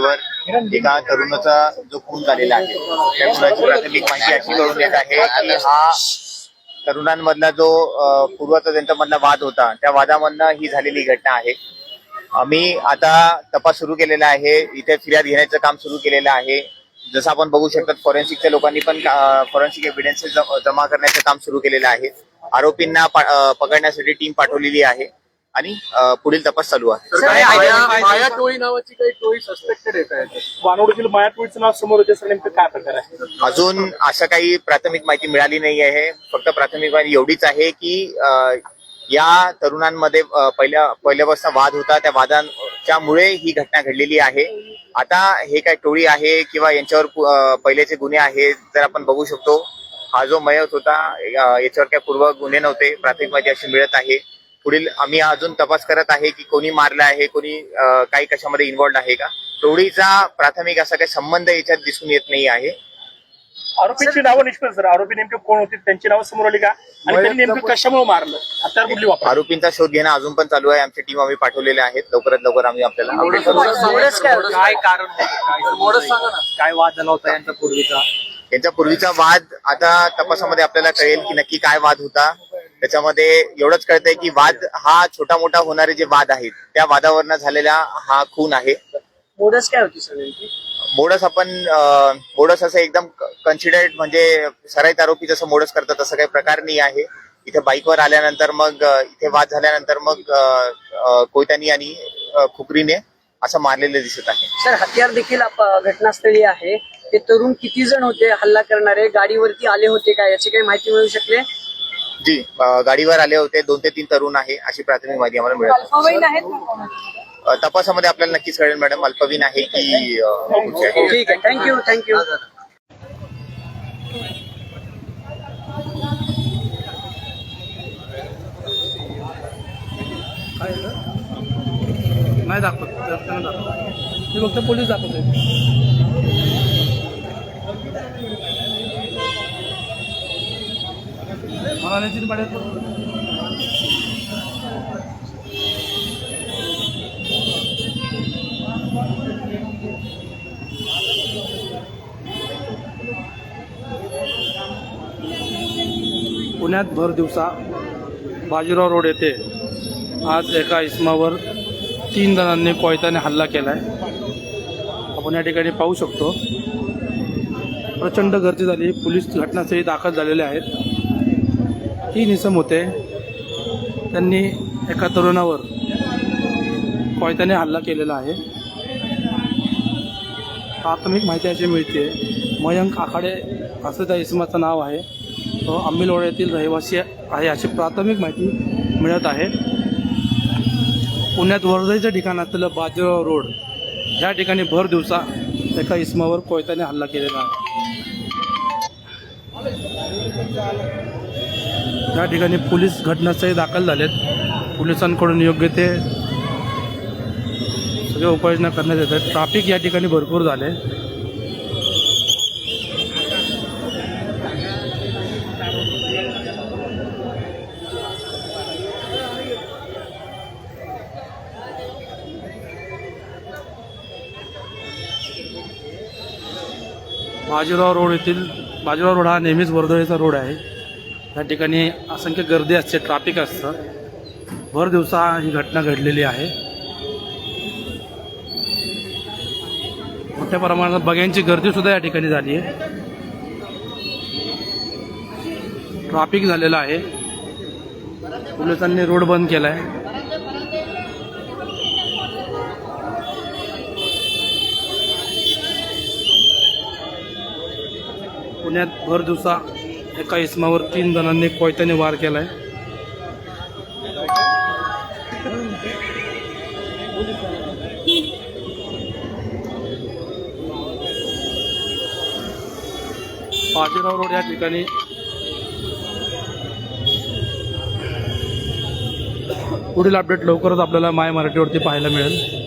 रोडवर एका तरुणाचा जो खून झालेला आहे त्या खुनाची प्राथमिक माहिती अशी कळून येत आहे की हा तरुणांमधला जो अ, पूर्वाचा त्यांच्यामधला वाद होता त्या वादामधनं ही झालेली घटना आहे. आम्ही आता तपास सुरू केलेला आहे इथे फिर्याद घेण्याचं काम सुरू केलेलं आहे. जसं आपण बघू शकतात फॉरेन्सिकच्या लोकांनी पण फॉरेन्सिक एव्हिडन्सेस जमा करण्याचं काम सुरू केलेलं आहे. आरोपींना पकडण्यासाठी टीम पाठवलेली आहे. आणि पुढील तपास चालू आहे. तर काय माया- माया टोळी नावाची काही टोळी सस्पेक्टेड आहे? वानवडीतील मायाटोळीचं नाव समोर येते सर नेमकं काय प्रकार आहे? अजून असं काही प्राथमिक माहिती मिळाली नाही आहे फक्त प्राथमिक माहिती एवढीच आहे की या तरुणांमध्ये पहिल्या पहिल्यापासून वाद होता. त्या वादांच्यामुळे ही घटना घडलेली आहे. आता हे काय टोळी आहे किंवा यांच्यावर पु- अ, पहिलेचे गुन्हे आहेत जर आपण बघू शकतो हा जो मयत होता याच्यावर काय पूर्व गुन्हे नव्हते. प्राथमिक माहिती अशी मिळत आहे. पुढील आम्ही अजून तपास करत आहे की कोणी मारलं आहे कोणी काही कशामध्ये इन्व्हॉल्ड आहे का? टोळीचा प्राथमिक असा काही संबंध याच्यात दिसून येत नाही आहे. आरोपींची नावं निष्पन्न सर आरोपी नेमके कोण होते त्यांची नावं समोर आली का? आणि त्यांनी नेमकं कशामुळे मारलं? हत्यार कुठली वापर आरोपींचा शोध घेणं अजून पण चालू आहे. आमची टीम आम्ही पाठवलेल्या आहेत. लवकरात लवकर आम्ही आपल्याला update करू. मोडस काय कारण काय वाद झाला होता यांचा पूर्वीचा? यांचा पूर्वीचा वाद आता तपासामध्ये आपल्याला कळेल की नक्की काय वाद होता. त्याच्यामध्ये एवढंच कळतंय की वाद हा छोटा मोठा होणारे जे वाद आहेत त्या वादावरनं झालेला हा खून आहे. मोडस काय होती सगळ्यांची? मोडस आपण मोडस असं एकदम कन्सिडर्ड म्हणजे सराईत आरोपी जसं मोडस करतात तसं काही प्रकार नाही आहे. इथे बाईकवर आल्यानंतर मग इथे वाद झाल्यानंतर मग कोयत्यानी आणि अं, खुपरीने असं मारलेलं दिसत आहे. सर हत्यार देखील घटनास्थळी आहे. ते तरुण किती जण होते हल्ला करणारे गाडीवरती आले होते का याची काही माहिती मिळू शकले जी गाडीवर आले होते. दोन ते तीन तरुण आहे अशी प्राथमिक माहिती आम्हाला मिळत तपासामध्ये आपल्याला नक्कीच कळेल मॅडम अल्पवीन आहे की ठीक आहे. थँक्यू थँक्यू नाही दाखवत त्यांना दाखवत. ते फक्त पोलीस दाखवत मला नितीन पुण्यात भर दिवसा बाजीराव रोड येथे आज एका इसमावर तीन जणांनी कोयताने हल्ला केला आहे आपण या ठिकाणी पाहू शकतो. प्रचंड गर्दी झाली. पोलीस घटनास्थळी दाखल झालेले आहेत. तीन इसम होते. त्यांनी एका तरुणावर कोयत्याने हल्ला केलेला आहे. प्राथमिक माहिती अशी मिळते मयंक आखाडे असं त्या इसमाचं नाव आहे. तो आंबिलवाडा येथील रहिवासी आहे अशी प्राथमिक माहिती मिळत आहे. पुण्यात वर्धेच्या ठिकाण असलेलं बाजीराव रोड या ठिकाणी भर दिवसा एका इसमावर कोयत्याने हल्ला केलेला आहे. या ठिकाणी पोलीस घटनास्थळी दाखल झालेत पोलिसांकडून योग्य ते सगळे उपाययोजना करण्यात येतात ट्राफिक या ठिकाणी भरपूर झाले. बाजीराव रोड येथील बाजीराव रोड हा नेहमीच वर्दळीचा रोड आहे. या ठिकाणी असंख्य गर्दी असते ट्रॅफिक असतं. भर दिवसा ही घटना घडलेली आहे. मोठ्या प्रमाणात बघ्यांची गर्दीसुद्धा या ठिकाणी झाली आहे. ट्रॅफिक झालेलं आहे. पोलिसांनी रोड बंद केला आहे पुण्यात भर दिवसा एका इसमावर तीन जणांनी कोयत्याने वार केलाय. बाजीराव रोड या ठिकाणी पुढील अपडेट लवकरच आपल्याला माय मराठीवरती पाहायला मिळेल.